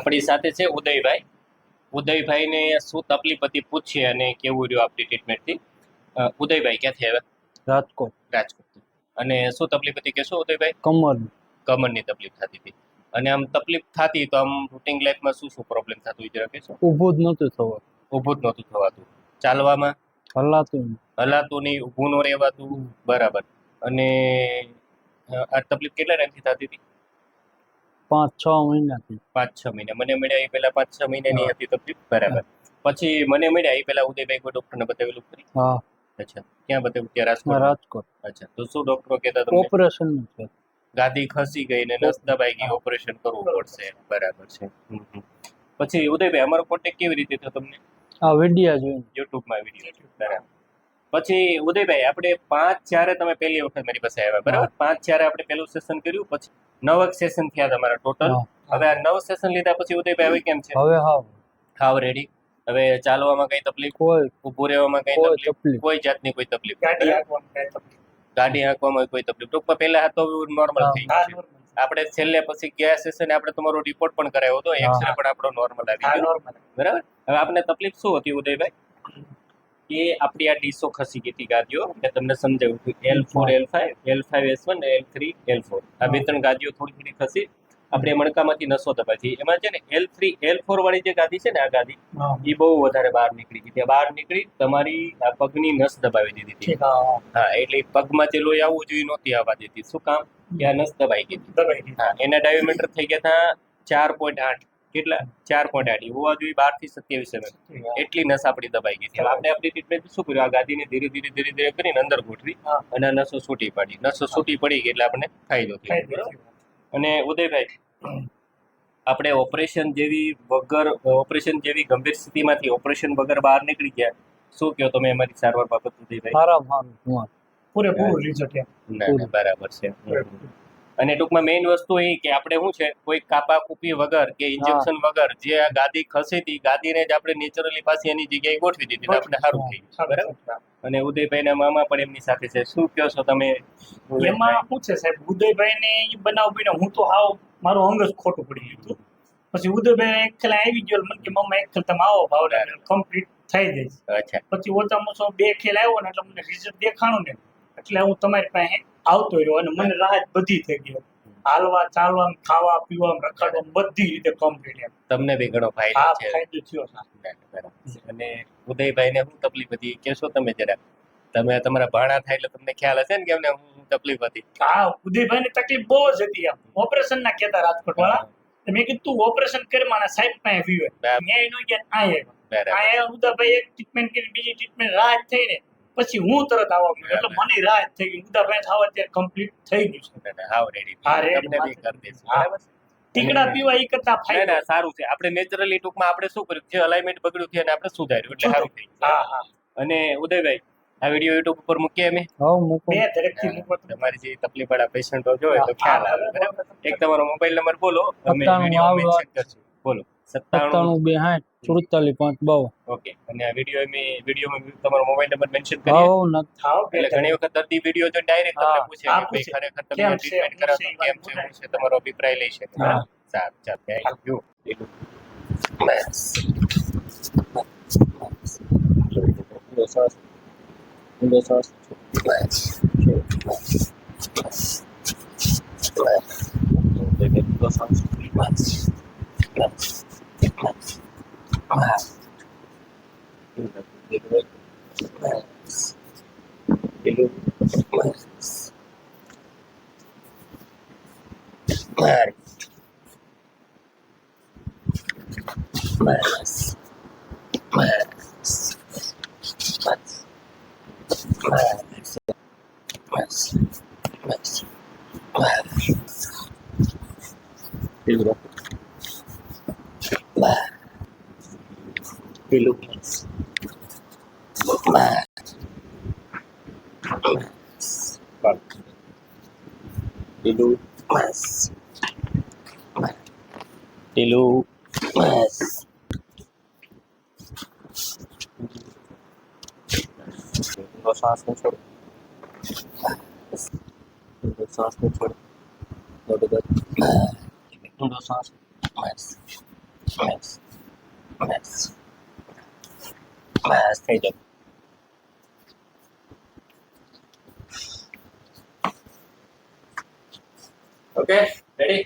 આપણી સાથે છે ઉદયભાઈ. ઉદયભાઈને શું તકલીફ હતી પૂછીએ અને કેવું રહ્યું આપણી ટ્રીટમેન્ટથી ઉદયભાઈ ક્યાંથી આવ્યા? રાજકોટ. રાજકોટથી. અને શું તકલીફ હતી કે શું ઉદયભાઈ? કમર કમરની તકલીફ થતી હતી. અને આમ તકલીફ થતી તો આમ રૂટિંગ લાઈફમાં શું શું પ્રોબ્લેમ થતું જરા કહેશો ઊભું જ નહોતું થવા ઊભું જ નહોતું થવાતું. ચાલવામાં? હલાતું. હલાતું નહીં ઊભું ન રહેવાતું. બરાબર. અને આ તકલીફ કેટલા ટાઈમથી થતી હતી? પાંચ છ મહિનાથી. પાંચ છ મહિના. મને મળ્યા એ પહેલા પાંચ છ મહિનાની હતી તકલીફ બરાબર. પછી મને મળ્યા એ પહેલા ઉદયભાઈ કોઈ ડોક્ટરને બતાવેલું ખરી? હા. અચ્છા. ક્યાં બતાવ્યું? ત્યાં રાજકોટ રાજકોટ. અચ્છા. તો શું ડોક્ટરો કહેતા તમને? ઓપરેશન છે. ગાદી ખસી ગઈ ને નસ દબાઈ ગઈ ઓપરેશન કરવું પડશે. બરાબર છે. પછી ઉદયભાઈ અમારો કોન્ટેક્ટ કેવી રીતે થયો તમને? આ વિડિયા જોઈને. યુટ્યુબમાં વીડિયો. બરાબર. પછી ઉદયભાઈ આપણે પાંચ જ્યારે તમે પહેલી વખત મારી પાસે આવ્યા બરાબર? પાંચ જ્યારે આપણે પહેલું સેશન કર્યું પછી નવ સેશન થયા તમારા ટોટલ હવે આ નવ સેશન લીધા પછી ઉદયભાઈ હવે કેમ છે? હવે હાવ હાવ રેડી હવે ચાલવામાં કઈ તકલીફ? કોઈ ઉભું રહેવામાં કઈ કોઈ તકલીફ? કોઈ જાતની કોઈ તકલીફ? ગાડી? હાંકવામાં કાંઈ તકલીફ? ટૂંકમાં પહેલા હતો નોર્મલ થઈ ગયું આપણે છેલ્લે પછી ગયા સેશન આપણે તમારો રિપોર્ટ પણ કરાવ્યો હતો એક્સરે પણ આપણો નોર્મલ આવી ગયો. બરાબર? હવે આપને તકલીફ શું હતી ઉદયભાઈ? કે આપણી આ ડીસો ખસી ગઈ હતી ગાદીઓ. મેં તમને સમજાવ્યું હતું L four L five L five S one L three L four આ બે ત્રણ ગાદીઓ થોડી થોડી ખસી. આપણે મણકામાંથી નસો દબાવી. એમાં છે ને એલ થ્રી એલ ફોર વાળી જે ગાદી છે ને આ ગાદી એ બહુ વધારે બહાર નીકળી ગઈ ત્યાં બહાર નીકળી તમારી આ પગની નસ દબાવી દીધી હતી. હા, એટલે પગમાં જે લોહી આવવું જોઈએ નહોતી આવવા દેતી શું કામ? કે આ નસ દબાઈ ગઈ દબાઈ ગઈ. હા એના ડાયોમીટર થઈ ગયા હતા ચાર પોઈન્ટ આઠ. કેટલા? ચાર પોઈન્ટ આઠ. હોવા જોઈએ બારથી સત્યાવીસ એમ એટલી નસ આપણી દબાઈ ગઈ આપણે આપણી ટ્રીટમેન્ટ શું કર્યું? આ ગાદીને ધીરે ધીરે ધીરે ધીરે કરીને અંદર ગોઠવી અને આ નસો છૂટી પાડી. નસો છૂટી પડી ગઈ એટલે આપણને ફાયદો થયો. અને ઉદયભાઈ આપણે ઓપરેશન જેવી વગર ઓપરેશન જેવી ગંભીર સ્થિતિમાંથી ઓપરેશન વગર બહાર નીકળી ગયા. શું કહો તમે અમારી સારવાર બાબત ઉદયભાઈ? પૂરેપૂરું બરાબર છે. અને ટૂંકમાં મેઇન વસ્તુ એ કે આપણે શું છે કોઈ કાપા કૂપી વગર કે ઇન્જેક્શન વગર જે આ ગાદી ખસી હતી ગાદીને જ આપણે નેચરલી પાછી એની જગ્યાએ ગોઠવી દીધી આપણે સારું થઈ બરાબર? અને ઉદયભાઈના મામા પણ એમની સાથે છે. શું કહો છો તમે? એમાં શું છે સાહેબ ઉદયભાઈ ને એ બનાવ બન્યો. હું તો હાવ મારું અંગ જ ખોટું પડી ગયું હતું. પછી ઉદયભાઈ એક ખેલ આવી ગયો મને કે મમ્મા એક ખેલ તમે આવો ભાવડા કમ્પ્લીટ થઈ જાય અચ્છા. પછી ઓછામાં ઓછો બે ખેલ આવ્યો ને એટલે મને રિઝલ્ટ દેખાણું ને એટલે હું તમારી પાસે આવતો રહ્યો અને મને રાહત બધી થઈ ગઈ હાલવા ચાલવા ખાવા પીવા રખડવા બધી રીતે કમ્પ્લીટ એમ. તમને બી ઘણો ફાયદો છે. ફાયદો થયો અને ઉદયભાઈ ને શું તકલીફ હતી? કેશો તમે જરા તમે તમારા ભાણા થાય એટલે તમને ખ્યાલ હશે ને કે એમને હું તકલીફ હતી? આ ઉદયભાઈ ની તકલીફ બહુ જ હતી એમ. ઓપરેશન ના કેતા રાજકોટ વાળા મેં કીધું તું ઓપરેશન કરી મારા સાહેબ પાસે વ્યુ. ન્યાય નો ગયા આ ઉદાભાઈ એક ટ્રીટમેન્ટ કરી બીજી ટ્રીટમેન્ટ રાહત થઈ ને પછી હું તરત આવવા માંડ્યો. એટલે મને રાહત થઈ ગઈ. ઉદાભાઈ થાવ અત્યારે કમ્પ્લીટ થઈ ગયું છે. હાવ રેડી હા, રેડી કરી દેશું બરાબર ટીકડા પીવા એ કરતા ના ફાયદો. ના સારું છે. આપણે નેચરલી ટૂંકમાં આપણે શું કર્યું? જે અલાઇનમેન્ટ બગડ્યું છે અને આપણે સુધાર્યું. એટલે સારું થઈ હા હા. અને ઉદયભાઈ આ વિડિયો યુટ્યુબ ઉપર મૂકીએ અમે? હા મૂકો. બે ધડકથી મૂકો તમારી જે તકલીફ વાળા પેશન્ટો જોવે તો ખ્યાલ આવે. બરાબર. એક તમારો મોબાઈલ નંબર બોલો. અમે વિડિયો મેન્શન કરશું. બોલો. સત્તાણું બે સાઠ સુડતાલીસ પાંચ બહુ ઓકે અને આ વીડિયો અમે વિડીયોમાં તમારો મોબાઈલ નંબર મેન્શન હાવ નથી થાવ એટલે ઘણી વખત દર્દી વીડિયો જો ડાયરેક્ટ તમને પૂછે કે ભાઈ ખરેખર તમે ટ્રીટમેન્ટ કરાવો તો કેમ છે હું છે તમારો અભિપ્રાય લઈ શકે હા. સારું ચાલ થેન્ક યુ બસ Mas, mas, પેલું પેલું ઊંડો શ્વાસ નો છોડ શ્વાસ નો છોડ બરોબર ઊંડો શ્વાસ બસ બસ બસ બસ થઈ જાય ઓકે રેડી